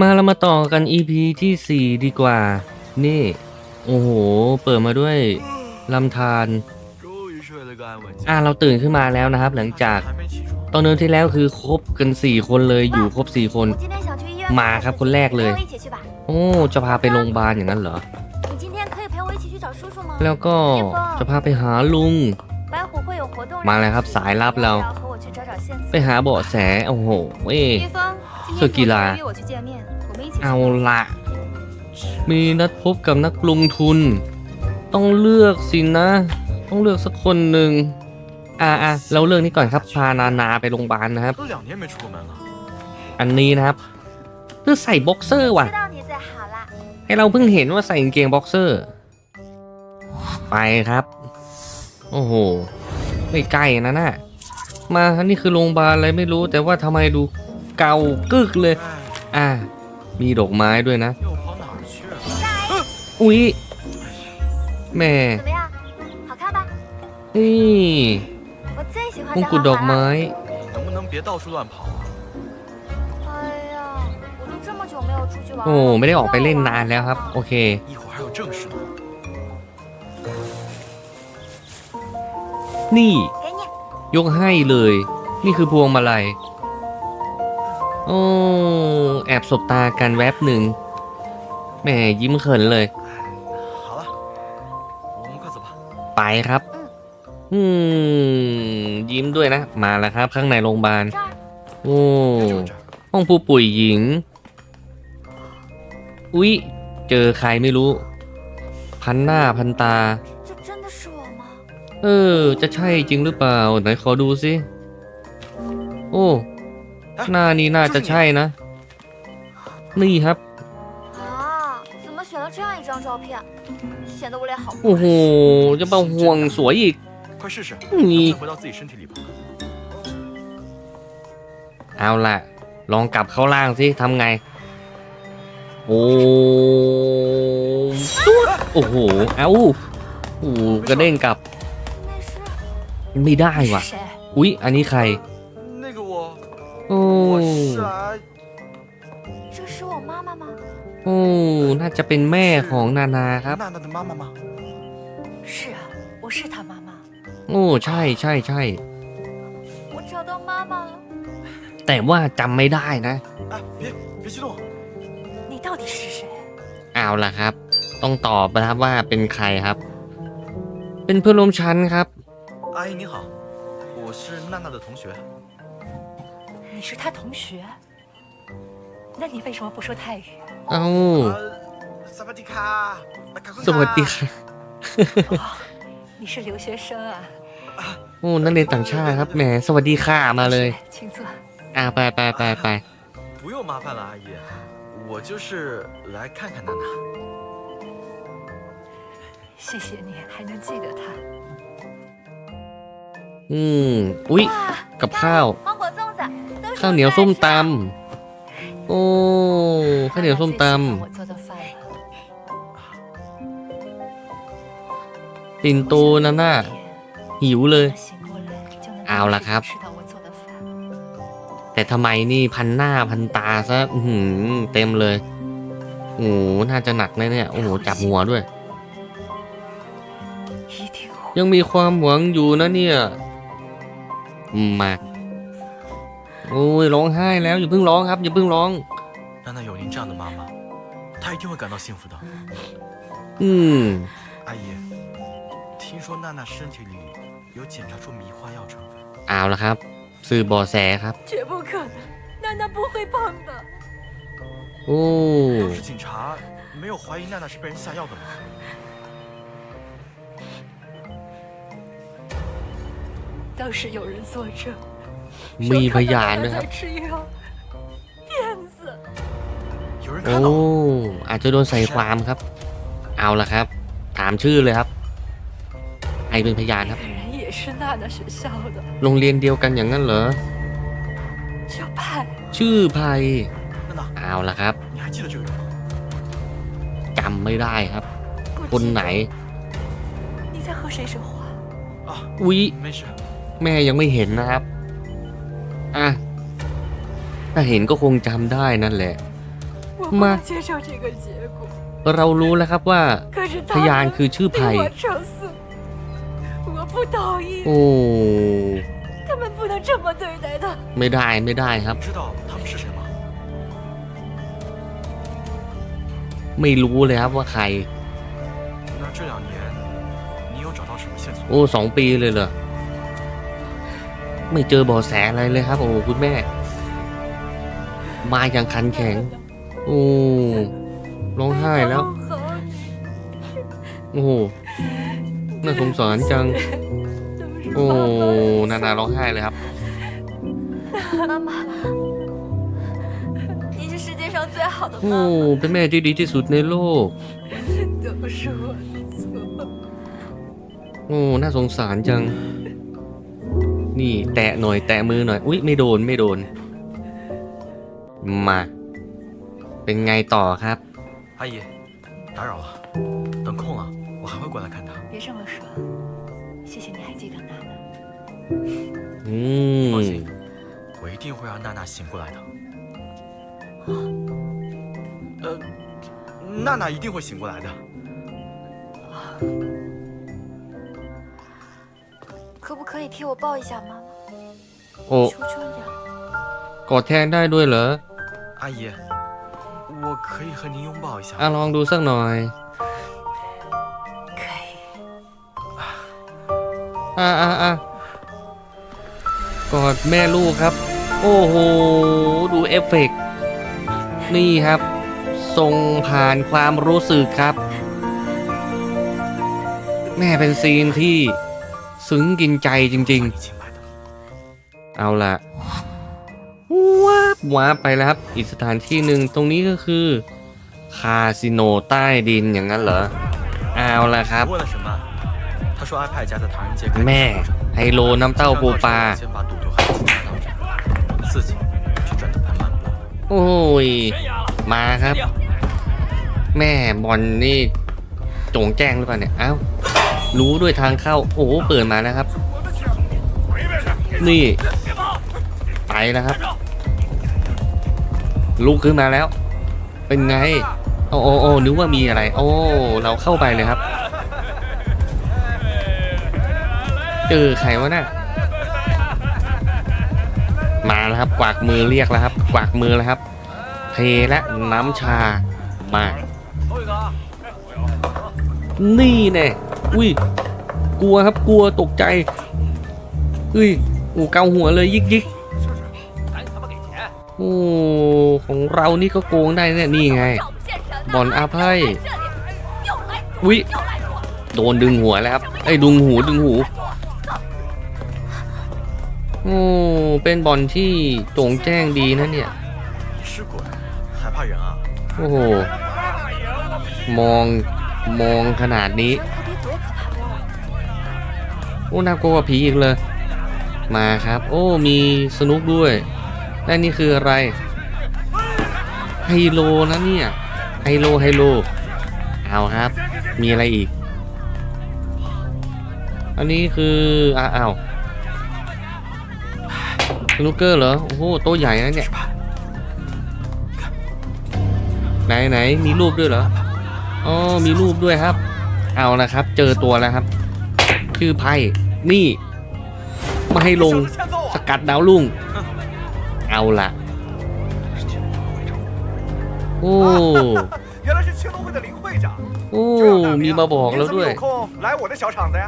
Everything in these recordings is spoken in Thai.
มาเรามาต่อกัน EP ที่ 4 ดีกว่า นี่ โอ้โห เปิดมาด้วยลำธารอ่าเราตื่นขึ้นมาแล้วนะครับ หลังจากตอนเดินที่แล้วคือครบกัน 4 คนเลยอยู่ครบ 4 คน มาครับคนแรกเลย โอ้จะพาไปโรงพยาบาลอย่างนั้นเหรอ แล้วก็จะพาไปหาลุง มาแล้วครับสายลับเรา ไปหาเบาะแสโอ้โหเอ้ คืกีฬา เอาละมีนัดพบกับนักลงทุน ต้องเลือกสินะ ต้องเลือกสักคนหนึ่งอ่าอะล้วเรื่องนี้ก่อนครับพานานาไปโรงพยาบาลนะครับ อันนี้นะครับเพื่อใส่บ็อกเซอร์ว่ะ ให้เราเพิ่งเห็นว่าใส่กางเกงบ็อกเซอร์ ไปครับ โอ้โห ไม่ใกล้นะน่ะมา นี่คือโรงพยาบาลอะไรไม่รู้ แต่ว่าทำไมดู เก่ากึกเลย อ่า มีดอกไม้ด้วยนะ อุ๊ยแม่นี่มงกุฎดอกไม้โอ้ไม่ได้ออกไปเล่นนานแล้วครับ โอเคนี่ ยกให้เลย นี่คือพวงมาลัย โอ้แอบสบตากันแวบหนึ่งแหมยิ้มเขินเลย 好了，我们快走吧。 ไปครับ อืม ยิ้มด้วยนะ มาแล้วครับ ข้างในโรงพยาบาล 这儿， โอ้ 就这儿。 ห้องผู้ป่วยหญิง อุ๊ย เจอใครไม่รู้ พันหน้าพันตา 这真的是我吗？ เออ จะใช่จริงหรือเปล่า ไหนขอดูสิ โอ้ หน้านี้น่าจะใช่นะ นี่ครับ 啊，怎么选了这样一张照片，显得我脸好不 โอ้โห จะมาห่วงสวยอีก 快试试，你再回到自己身体里吧。 เอาล่ะ ลองกลับเข้าล่างสิทำไง โอ้โอ้โห เอาโอ้โหกระเด้งกลับ 那是 ไม่ได้ว่ะ 是谁？ อุ๊ย อันนี้ใคร 那个我， โ อ้ 我是来，这是我妈妈吗？ โอ้ น่าจะเป็นแม่ของนานาครับ 娜娜的妈妈吗？是啊，我是她妈妈， โอ้ ใช่ใช่ใช่ 我找到妈妈了。 แต่ว่าจำไม่ได้นะ 哎，别别激动，你到底是谁？ เอาล่ะครับ ต้องตอบนะครับว่าเป็นใครครับ เป็นเพื่อนร่วมชั้นครับ 阿姨你好，我是娜娜的同学。 你是他同学？那你为什么不说泰语？ เอ้า 呃，萨瓦迪卡，赶快 สวัสดีค่ะ 哦，你是留学生啊？ โอ้ นักเรียนต่างชาติครับ แหม สวัสดีค่ะมาเลย 是请坐。 อ่าไปไปไปไป 不用麻烦了，阿姨，我就是来看看娜娜。谢谢你还能记得他。 อืม อุ๊ย 哇， กับข้าว 芒果粽子都是 ข้าวเหนียวส้มตำโอ้ข้าวเหนียวส้มตำตินตูนั่นน่ะหิวเลย เอาละครับ แต่ทำไมนี่พันหน้าพันตาซะหืมเต็มเลยโอ้น่าจะหนักแน่เนี่ยโอ้โหจับหัวด้วย ยังมีความหวังอยู่นะเนี่ย มา โอ้ยร้องไห้แล้วอย่าเพิ่งร้องครับ อย่าเพิ่งร้อง 娜娜有您这样的妈妈，她一定会感到幸福的。 อืม 阿姨，听说娜娜身体里有检查出迷幻药成分， เอาละครับ สื่อเบอแสครับ 绝不可能，娜娜不会碰的。 โอ้ 当时警察没有怀疑娜娜是被人下药的吗？当时有人作证， มีพยานด้วยครับโอ้อาจจะโดนใส่ความครับ เอาละครับ ถามชื่อเลยครับใครเป็นพยานครับ โรงเรียนเดียวกันอย่างนั้นเหรอ ชื่อภัยเอาละครับจำไม่ได้ครับ คนไหนวิแม่ยังไม่เห็นนะครับ อะถ้าเห็นก็คงจำได้นั่นแหละ มา เรารู้แล้วครับว่าพยานคือชื่อไผ่โอ้ไม่ได้ไม่ได้ครับ ไม่รู้เลยครับว่าใครโอ้สองปีเลยเหรอ ไม่เจอเบาะแสอะไรเลยครับ โอ้คุณแม่ มาอย่างคันแข็ง โอ้ร้องไห้แล้ว 好 โอ้โหน่าสงสารจัง 都是 โอ้ 爸爸 นานาร้องไห้เลยครับ 妈妈，你是世界上最好的 โอ้ 妈妈。 เป็นแม่ที่ดีที่สุดในโลก 都是我的错。 โอ้ น่าสงสารจัง นี่ แตะหน่อย แตะมือหน่อย อุ๊ย ไม่โดน ไม่โดน มา เป็นไงต่อครับ 阿姨，打扰了，等空了我还会过来看他。别这么说，谢谢你还记得娜娜。 อืม 放心，我一定会让娜娜醒过来的。呃，娜娜一定会醒过来的。 可不可以替我抱一下妈妈？ โอ้ 求求你了。 กอดแทนได้ด้วยเหรอ 阿姨，我可以和您拥抱一下 อ่ะ 吗。 ลองดูสักหน่อย 可以， อ่ะอ่ะอ่ะกอดแม่ลูกครับ โอ้โห ดูเอฟเฟกต์นี่ครับ ส่งผ่านความรู้สึกครับ แม่เป็นซีนที่ ซึ้งกินใจจริง ๆ เอาละว้าบว้าไปแล้วครับ อีกสถานที่หนึ่งตรงนี้ก็คือ คาสิโนใต้ดินอย่างนั้นเหรอ เอาละครับ แม่ไฮโลน้ำเต้าปูปลาโอ้ย มาครับ แม่บอลนี่จงแจ้งหรือเปล่าเนี่ย เอ้า รู้ด้วยทางเข้า โอ้โหเปิดมาแล้วครับ นี่ไปแล้วครับ ลุกขึ้นมาแล้ว เป็นไง โอ้โอ้โอ้นึกว่ามีอะไร โอ้เราเข้าไปเลยครับ เจอใครวะน่ะมาแล้วครับ กวากมือเรียกแล้วครับ กวากมือแล้วครับเทและน้ำชามา นี่แน่ย อุ้ย กลัวครับกลัวตกใจอุ้ยโอ้เกาหัวเลยยิกยิกโอ้ของเรานี่ก็โกงได้เนี่ยนี่ไง บอลอาภัยอุ้ยโดนดึงหัวแล้วครับไอ้ดึงหูดึงหูโอ้เป็นบอลที่โจงแจ้งดีนะเนี่ยโอ้โหมองมองขนาดนี้ โอ้น่ากลัวกว่าผีอีกเลย มาครับ โอ้มีสนุกด้วยและนี่คืออะไร ไฮโลนะเนี่ยไฮโลไฮโล เอาครับ มีอะไรอีก อันนี้คืออ้าอ้าวสนุกเกอร์เหรอ โอ้โหโตใหญ่นะเนี่ย ไหนไหนมีรูปด้วยเหรอ อ๋อ มีรูปด้วยครับ เอาละครับ เจอตัวแล้วครับ ชื่อไพ่ นี่ มาให้ลง 小子欠揍 ส 我！ กัดดาวรุ่ง เอาละโอ้ 原来是青龙会的林会长， โอ้ 这样大 มี 名 มาบอก 您 แล้ว 怎么 ด้วย 有空来我的小场子呀？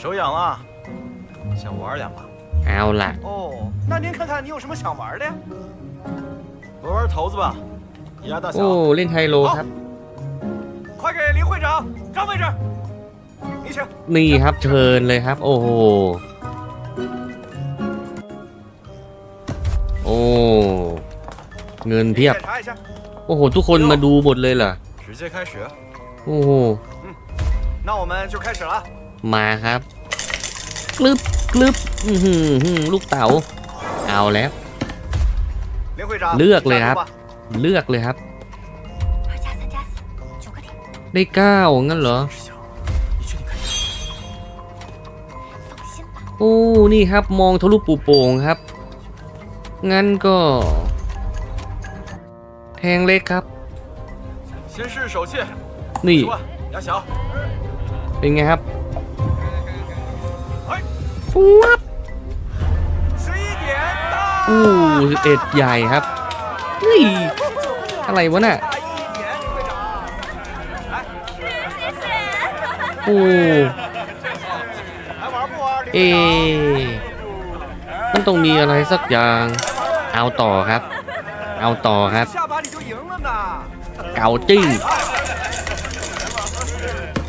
手痒了，想玩两把？ เอาละ 哦，那您看看你有什么想玩的呀？玩玩骰子吧，一家大 โอ้ 小。 เล่นไฮโลครับ 快给林会长让位置，你请。 นี่ครับเชิญเลยครับ โอ้โหโอ้เงินเพียบ โอ้โห ทุกคนมาดูหมดเลยเหรอโอ้โหมาครับกลึบกลึบลูกเต๋าเอาแล้ว เลือกเลยครับ เลือกเลยครับ ได้เก้างั้นเหรอ โอ้นี่ครับมองทะลุปูโป่งครับ งั้นก็ แทงเล็กครับนี่เป็นไงครับฟูบอู้สิบเอ็ดใหญ่ครับนี่อะไรวะน่ะอู้ เอมันต้องมีอะไรสักอย่าง เอาต่อครับ เอาต่อครับ เก่าจริง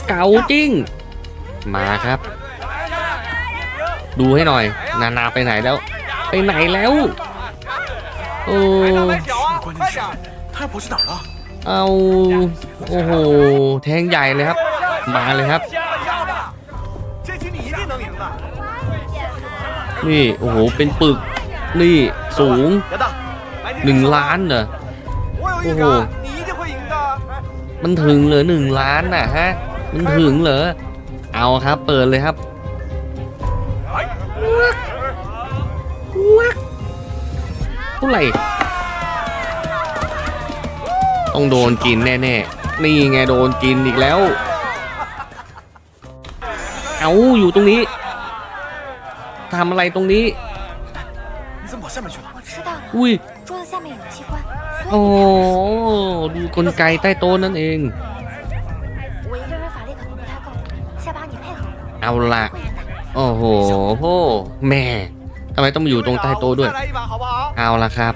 เก่าจริง มาครับ ดูให้หน่อย นานาไปไหนแล้ว ไปไหนแล้ว โอ้เอา โอ้โห แทงใหญ่เลยครับ มาเลยครับ นี่ โอ้โห เป็นปึก นี่สูงหนึ่งล้านเหรอ โอ้โห มันถึงเหรอหนึ่งล้านน่ะฮะ มันถึงเหรอ เอาครับ เปิดเลยครับวักเท่าไหร่ต้องโดนกินแน่ๆ นี่ไงโดนกินอีกแล้ว เอาอยู่ตรงนี้ ทำอะไรตรงนี้ อุ้ยโอ้ดูกลไกใต้โต๊ะนั่นเอง เอาละโอ้โหแม่ทำไมต้องมาอยู่ตรงใต้โต๊ะด้วย เอาละครับ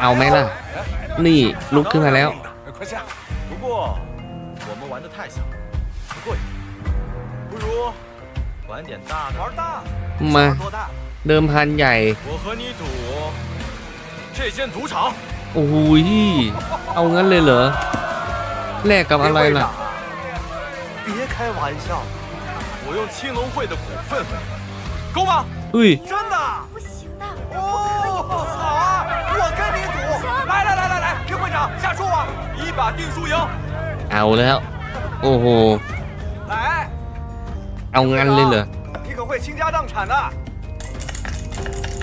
เอาไหมล่ะ นี่ลุกขึ้นมาแล้ว 玩的太小，不过瘾，不如玩点大的。玩大？ มา 多大？ เดิมพันใหญ่ 我和你赌这间赌场。 โอ้โหยเอางั้นเลยเหรอ แลกกับอะไรล่ะ 别开玩笑，我用青龙会的股份换，够吗？ อุ้ย 真的。不行的，哦，好啊，我跟你赌！来来来来来，林会长下注啊，一把定输赢。 เอาแล้ว โอ้โห 来， เอางั้นเลยเหรอ 你可会倾家荡产的。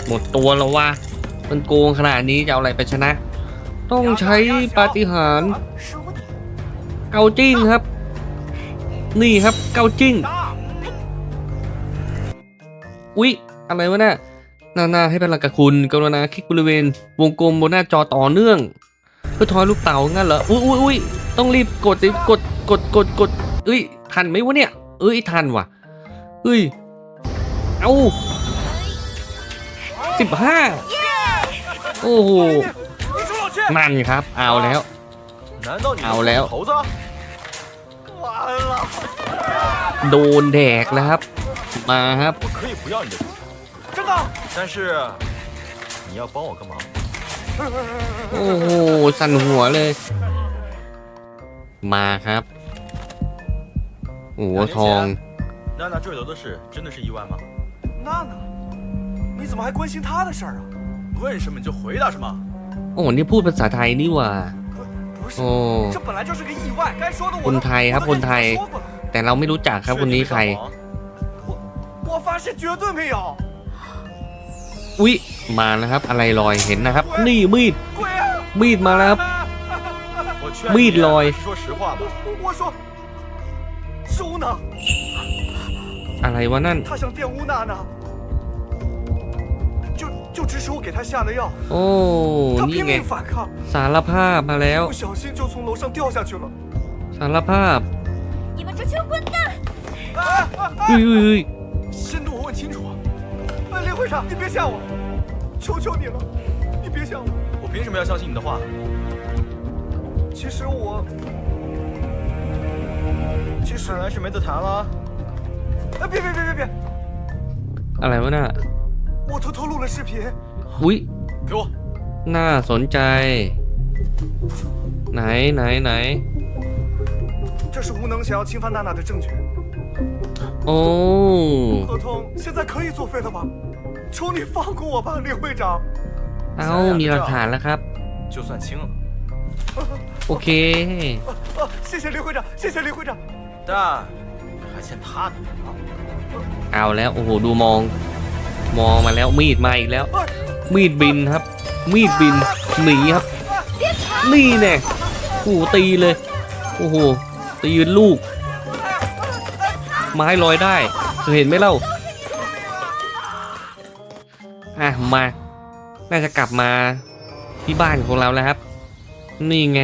หมดตัวแล้ววะมันโกงขนาดนี้จะเอาอะไรไปชนะ ต้องใช้ปาฏิหาริย์ 十五点。 เกาจิ้งครับ นี่ครับเกาจิ้ง 大， อุ๊ย อะไรวะน่ะนานาให้เป็นหลักกับคุณกรุณาคลิกบริเวณ วงกลมบนหน้าจอต่อเนื่อง เพื่อทอยลูกเต๋างั้นเหรอ อุ๊ยอุ๊ยอุ๊ยต้องรีบกดดิกด กด กด กดเอ้ย ทันไหมวะเนี่ย เอ้ย ทันว่ะ เฮ้ย เอาสิบห้าโอ้โหนั่นครับ เอาแล้ว เอาแล้ว โดนแดกนะครับ มาครับโอ้โห สั่นหัวเลย มาครับหัวทอง 娜娜坠楼的事真的是意外吗？娜娜，你怎么还关心她的事儿啊？问什么你就回答什么。 โอ้โหนี่พูดภาษาไทยนี่หว่า 不是 โอ้ 这本来就是个意外，该说的我 คน 都 ไทยครับ 我都 คน 跟你 ไทย 说过了 แต่เราไม่รู้จักครับคนนี้ใคร 我我发誓绝对没有。 อุ๊ย มาแล้วครับ อะไรลอยเห็นนะครับ นี่มีด 鬼啊！ มีดมาแล้วครับ 我劝 มีดลอย 说实话吧。我说，是吴能， อะไรวะนั่น 他想玷污娜娜，就就指使我给他下的药， โอ้ 他 นี่ 拼 ไง 命反抗， สารภาพมาแล้ว 不小心就从楼上掉下去了。 สารภาพ 你们这群混蛋！哎哎 อุ้ 哎！ ยอุ้ยอุ้ย 先度我问清楚。哎，林会长，你别吓我，求求你了，你别吓我。我凭什么要相信你的话？其实我，其实来是没得谈了。 哎，别别别别别！ อะไรวะน่ะ 我偷偷录了视频， อุ๊ย 给我。 น่าสนใจ ไหนไหนไหน 这是吴能想要侵犯娜娜的证据， โอ้ 合同现在可以作废了吧？求你放过我吧，林会长。 เอามีหลักฐานแล้วครับ 就算清了。 โอเค 啊，谢谢林会长，谢谢林会长。但还欠他的啊！ เอาแล้วโอ้โหดูมอง มองมาแล้วมีดมาอีกแล้ว มีดบินครับ มีดบินหนีครับ นี่แน่ผู้ตีเลยโอ้โหตีเป็นลูก ไม้ลอยได้เห็นไหมเล่าอะมา น่าจะกลับมาที่บ้านของเราแล้วครับ นี่ไง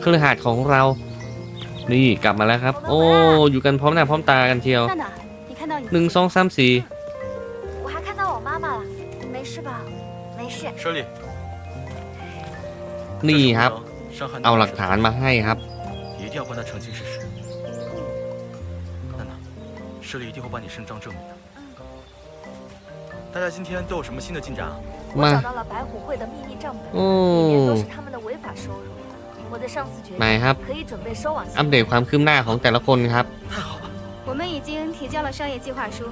เครือข่ายของเรา นี่กลับมาแล้วครับ โอ้ อยู่กันพร้อมหน้าพร้อมตากันเชียว หนึ่งสองสามสี่ 我还看到我妈妈了，没事吧？没事。舍利， นี่ครับ 伤害 เอาหลักฐานมาให้ครับ 一定要帮他澄清事实。娜娜，舍利一定会帮你伸张正义的。大家今天都有什么新的进展啊？我 มา 找到了白虎会的秘密账本， โอ้ 里面都是他们的违法收入。我的上司决 ไหน 定 ครับ 可以准备收网 อัป 信。 เดตความคืบหน้าของแต่ละคนครับ 太好了， 我们已经提交了商业计划书，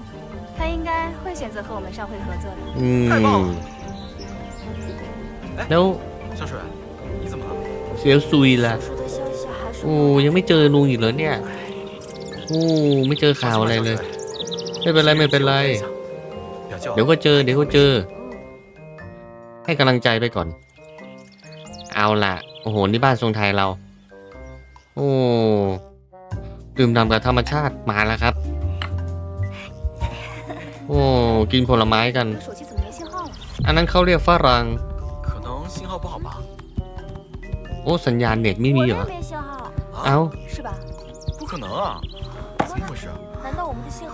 他应该会选择和我们商会合作的。 อืม 太棒了！ แล้ว 香水，你怎么了？ เสียวซุยล่ะ 手术的消息还是 โอ้ยังไม่เจอลุงอีกเหรอเนี่ยโอ้ไม่เจอข่าวอะไรเลย ไม่เป็นไรไม่เป็นไร 表舅 เดี๋ยวก็เจอ เดี๋ยวก็เจอ ให้กำลังใจไปก่อน เอาล่ะ โอ้โห นี่บ้านทรงไทยเรา โอ้ ดื่มด่ำกับธรรมชาติมาแล้วครับ โอ้กินผลไม้กัน อันนั้นเขาเรียกฝรั่งโอ้สัญญาณเน็ตไม่มีเหรอเอ้า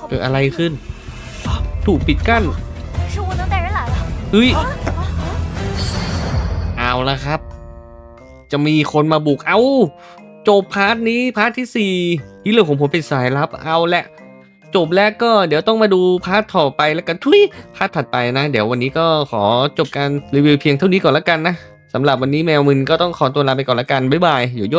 เกิดอะไรขึ้น ถูกปิดกั้นเฮ้ยเอาละครับ จะมีคนมาบุกเอา จบพาร์ทนี้พาร์ทที่สี่ที่เรื่องของผมเป็นสายลับเอาแหละจบแล้วก็เดี๋ยวต้องมาดูพาร์ทต่อไปแล้วกันทุยพาร์ทถัดไปนะ เดี๋ยววันนี้ก็ขอจบการรีวิวเพียงเท่านี้ก่อนแล้วกันนะสำหรับวันนี้แมวมึนก็ต้องขอตัวลาไปก่อนแล้วกันบ๊ายบายอยู่โย